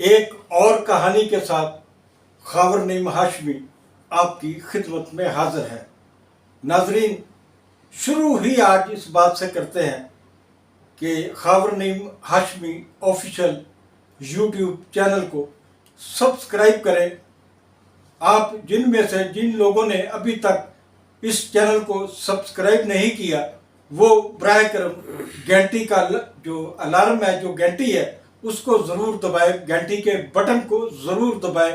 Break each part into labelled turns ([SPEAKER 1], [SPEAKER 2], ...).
[SPEAKER 1] एक और कहानी के साथ खबर नईम हाशमी आपकी खिदमत में हाजिर है। नाजरीन, शुरू ही आज इस बात से करते हैं कि खबर Naeem Hashmi official YouTube channel को सब्सक्राइब करें। आप जिनमें से जिन लोगों ने अभी तक इस चैनल को सब्सक्राइब नहीं किया वो ब्राह करम घंटी का जो अलार्म है, जो घंटी है, उसको ज़रूर दबाए, घंटी के बटन को ज़रूर दबाए,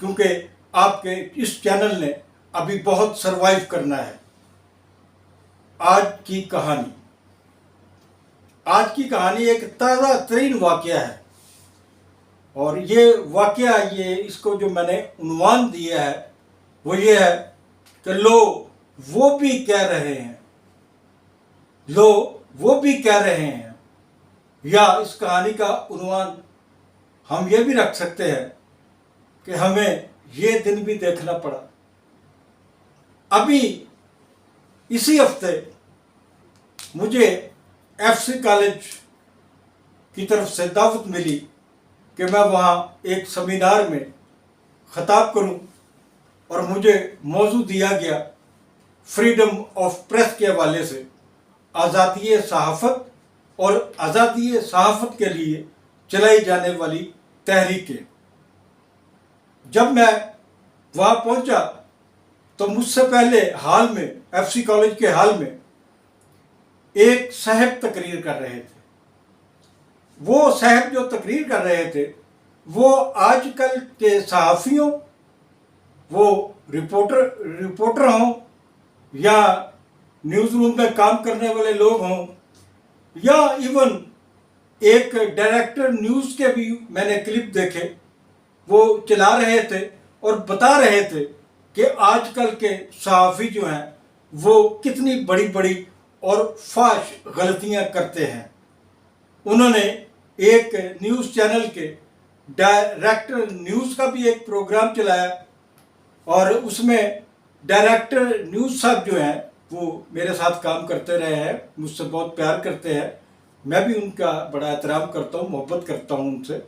[SPEAKER 1] क्योंकि आपके इस चैनल ने अभी बहुत सरवाइव करना है। आज की कहानी। आज की कहानी एक ताज़ा तरीन वाक़या है। और ये वाक़या, ये इसको जो मैंने उन्वान दिया है, वो ये है कि लो, वो भी कह रहे हैं लो वो भी कह रहे हैं, या इस कहानी का उन्वान हम ये भी रख सकते हैं कि हमें ये दिन भी देखना पड़ा। अभी इसी हफ़्ते मुझे एफसी कॉलेज की तरफ़ से दावत मिली कि मैं वहाँ एक सेमिनार में खताब करूँ और मुझे मौजू दिया गया फ्रीडम ऑफ़ प्रेस के हवाले से। आज़ादी सहाफ़त और आज़ादी सहाफ़त के लिए चलाई जाने वाली तहरीकें। जब मैं वहाँ पहुँचा तो मुझसे पहले हाल में एफसी कॉलेज के हाल में, एक साहब तकरीर कर रहे थे। वो साहब जो तकरीर कर रहे थे, वो आजकल के सहाफ़ियों, वो रिपोर्टर रिपोर्टर हों या न्यूज़ रूम में काम करने वाले लोग हों, या इवन एक डायरेक्टर न्यूज़ के भी मैंने क्लिप देखे, वो चला रहे थे और बता रहे थे कि आजकल के सहाफ़ी जो हैं, वो कितनी बड़ी बड़ी और फाश गलतियाँ करते हैं। उन्होंने एक न्यूज़ चैनल के डायरेक्टर न्यूज़ का भी एक प्रोग्राम चलाया और उसमें डायरेक्टर न्यूज़ साहब जो हैं वो मेरे साथ काम करते रहे हैं, मुझसे बहुत प्यार करते हैं। मैं भी उनका बड़ा एहतराम करता हूँ, मोहब्बत करता हूँ उनसे।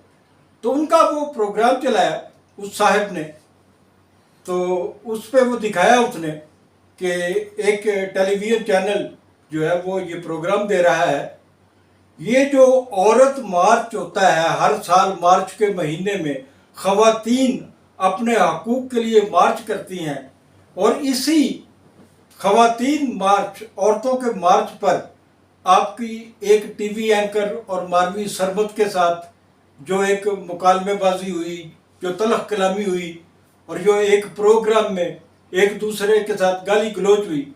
[SPEAKER 1] तो उनका वो प्रोग्राम चलाया उस साहब ने। तो उस पर वो दिखाया उसने कि एक टेलीविज़न चैनल जो है वो ये प्रोग्राम दे रहा है। ये जो औरत मार्च होता है, हर साल मार्च के महीने में खवातीन अपने हकूक़ के लिए मार्च करती हैं और इसी खवातीन मार्च औरतों के मार्च पर आपकी एक टीवी एंकर और मारवी सरबत के साथ जो एक मुकालमेबाजी हुई जो तलख कलामी हुई और जो एक प्रोग्राम में एक दूसरे के साथ गाली गलोच हुई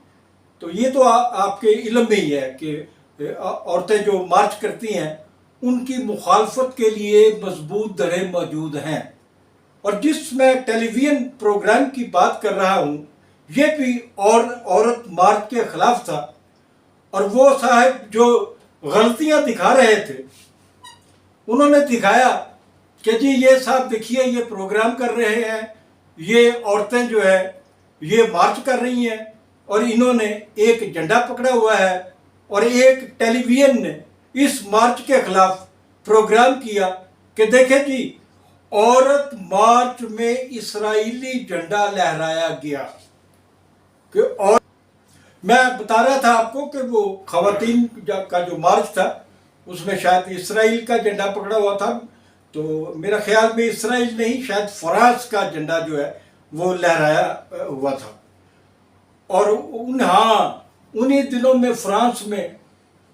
[SPEAKER 1] तो ये तो आ, आपके इलम में ही है कि औरतें जो मार्च करती हैं उनकी मुखालफत के लिए मज़बूत दरें मौजूद हैं। और जिस मैं टेलीविज़न प्रोग्राम की बात कर रहा हूँ ये भी और औरत मार्च के खिलाफ था और वो साहब जो गलतियाँ दिखा रहे थे, उन्होंने दिखाया कि जी ये साहब देखिए, ये प्रोग्राम कर रहे हैं, ये औरतें जो है, ये मार्च कर रही हैं और इन्होंने एक झंडा पकड़ा हुआ है और एक टेलीविज़न ने इस मार्च के खिलाफ प्रोग्राम किया कि देखे जी, औरत मार्च में इसराइली झंडा लहराया गया। कि और मैं बता रहा था आपको कि वो खातन का जो मार्च था, उसमें शायद इसराइल का झंडा पकड़ा हुआ था। तो मेरा ख्याल में इसराइल नहीं, शायद फ्रांस का झंडा जो है, वो लहराया हुआ था। और उन हाँ उन्हीं दिनों में फ्रांस में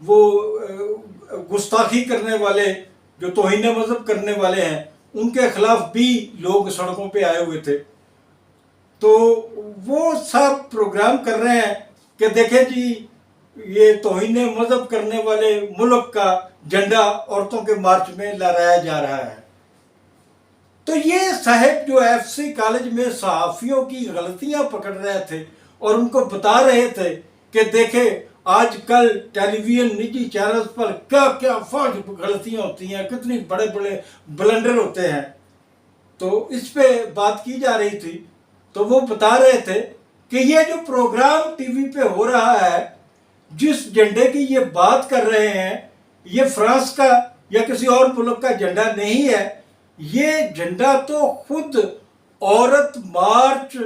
[SPEAKER 1] वो गुस्ताखी करने वाले, जो तोहिन मज़हब करने वाले हैं, उनके खिलाफ भी लोग सड़कों पे आए हुए थे। तो वो सब प्रोग्राम कर रहे हैं कि देखें जी, ये तोहिन मज़हब करने वाले मुल्क का झंडा औरतों के मार्च में लहराया जा रहा है। तो ये साहब जो एफ़ सी कॉलेज में सहाफ़ियों की गलतियाँ पकड़ रहे थे और उनको बता रहे थे कि देखे, आजकल टेलीविज़न निजी चैनल्स पर क्या क्या फाज गलतियाँ होती हैं, कितनी बड़े बड़े ब्लंडर होते हैं। तो इस पे बात की जा रही थी तो वो बता रहे थे कि ये जो प्रोग्राम टीवी पे हो रहा है, जिस झंडे की ये बात कर रहे हैं, ये फ्रांस का या किसी और मुल्क का झंडा नहीं है, ये झंडा तो खुद औरत मार्च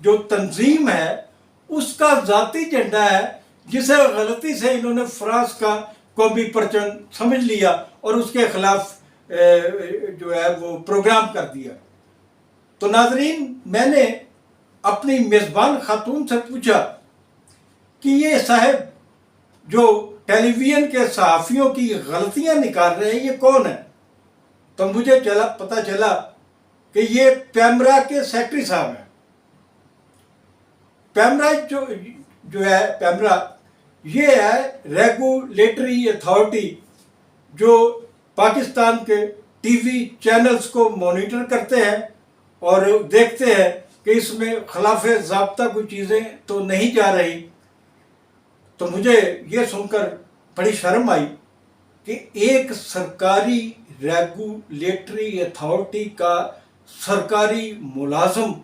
[SPEAKER 1] जो तंजीम है, उसका जाती झंडा है, जिसे गलती से इन्होंने फ्रांस का कौमी परचम समझ लिया और उसके खिलाफ जो है वो प्रोग्राम कर दिया। तो नाजरीन, मैंने अपनी मेज़बान खातून से पूछा कि ये साहब जो टेलीविज़न के सहाफ़ियों की गलतियाँ निकाल रहे हैं, ये कौन है? तो मुझे चला, पता चला कि ये पैमरा के सेक्रेटरी साहब हैं। पैमरा जो जो है, पैमरा, ये है रेगुलेटरी अथॉरिटी जो पाकिस्तान के टीवी चैनल्स को मॉनिटर करते हैं और देखते हैं कि इसमें खिलाफ जबता कोई चीज़ें तो नहीं जा रही। तो मुझे ये सुनकर बड़ी शर्म आई कि एक सरकारी रेगुलेटरी अथॉरिटी का सरकारी मुलाजम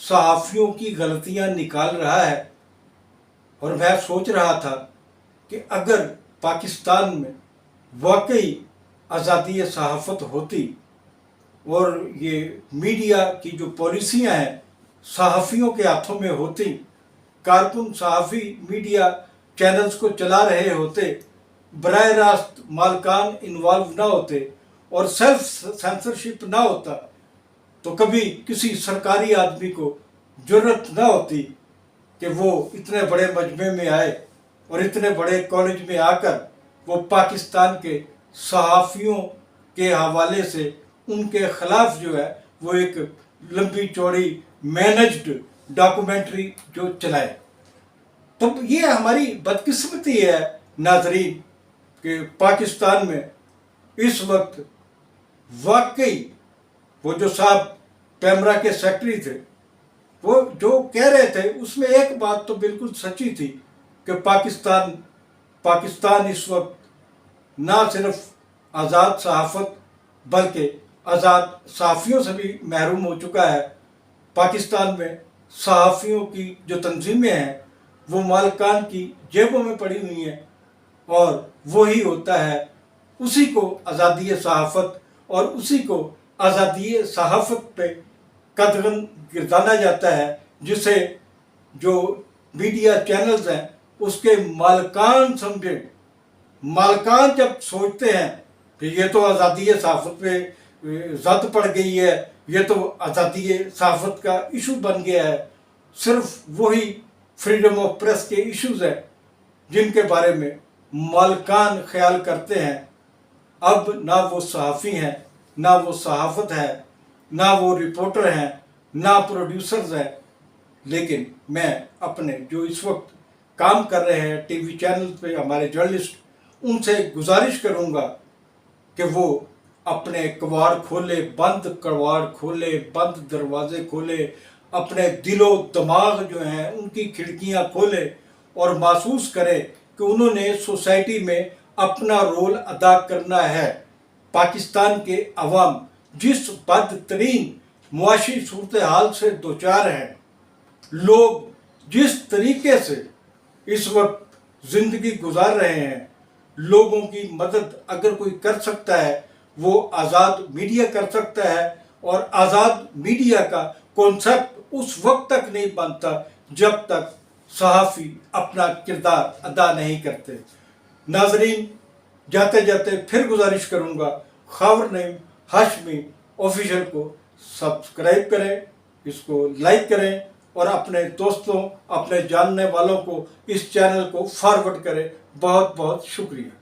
[SPEAKER 1] सहाफ़ियों की गलतियाँ निकाल रहा है। और मैं सोच रहा था कि अगर पाकिस्तान में वाकई आज़ादी सहाफ़त होती और ये मीडिया की जो पॉलिसियाँ हैं, सहाफ़ियों के हाथों में होती, कारकुन सहाफ़ी मीडिया चैनल्स को चला रहे होते बर रास्त मालकान इन्वॉल्व ना होते और सेल्फ सेंसरशिप ना होता तो कभी किसी सरकारी आदमी को ज़रूरत ना होती कि वो इतने बड़े मजमे में आए और इतने बड़े कॉलेज में आकर वो पाकिस्तान के सहाफ़ियों के हवाले से उनके खिलाफ जो है वो एक लंबी चौड़ी मैनेज्ड डॉक्यूमेंट्री जो चलाए। तो ये हमारी बदकिस्मती है नाजरीन कि पाकिस्तान में। इस वक्त वाकई वो जो साहब पैमरा के सेक्रेटरी थे, वो जो कह रहे थे, उसमें एक बात तो बिल्कुल सच्ची थी कि पाकिस्तान पाकिस्तान इस वक्त ना सिर्फ़ आज़ाद सहाफ़त बल्कि आज़ाद सहाफ़ियों से भी महरूम हो चुका है। पाकिस्तान में सहाफ़ियों की जो तंजीमें हैं, वो मालकान की जेबों में पड़ी हुई हैं और वही होता है उसी को आज़ादी सहाफ़त और उसी को आज़ादी सहाफ़त पे कदगन गिरदाना जाता है, जिसे जो मीडिया चैनल्स हैं, उसके मालकान समझे। मालकान जब सोचते हैं कि ये तो आज़ादी सहाफ़त पे जद पड़ गई है, ये तो आज़ादी सहाफ़त का इशू बन गया है। सिर्फ़ वही फ्रीडम ऑफ़ प्रेस के इश्यूज़ हैं, जिनके बारे में मालकान ख्याल करते हैं। अब ना वो सहाफ़ी हैं, ना वो सहाफ़त है, ना वो रिपोर्टर हैं, ना प्रोड्यूसर्स हैं। लेकिन मैं अपने जो इस वक्त काम कर रहे हैं टीवी चैनल पे हमारे जर्नलिस्ट उनसे गुजारिश करूँगा कि वो अपने कवाड़ खोले, बंद कवाड़ खोले, बंद दरवाजे खोले, अपने दिलो दिमाग जो हैं, उनकी खिड़कियाँ खोले और महसूस करें कि उन्होंने सोसाइटी में अपना रोल अदा करना है। पाकिस्तान के अवाम जिस बदतरीन मुआशी सूरत हाल से दो चार हैं, लोग जिस तरीके से इस वक्त ज़िंदगी गुजार रहे हैं, लोगों की मदद अगर कोई कर सकता है वो आज़ाद मीडिया कर सकता है और आज़ाद मीडिया का कॉन्सेप्ट उस वक्त तक नहीं बनता जब तक सहाफ़ी अपना किरदार अदा नहीं करते। नाजरीन, जाते जाते फिर गुजारिश करूँगा, खबर नईम हाशमी ऑफिशियल को सब्सक्राइब करें, इसको लाइक करें और अपने दोस्तों, अपने जानने वालों को इस चैनल को फॉरवर्ड करें। बहुत बहुत शुक्रिया।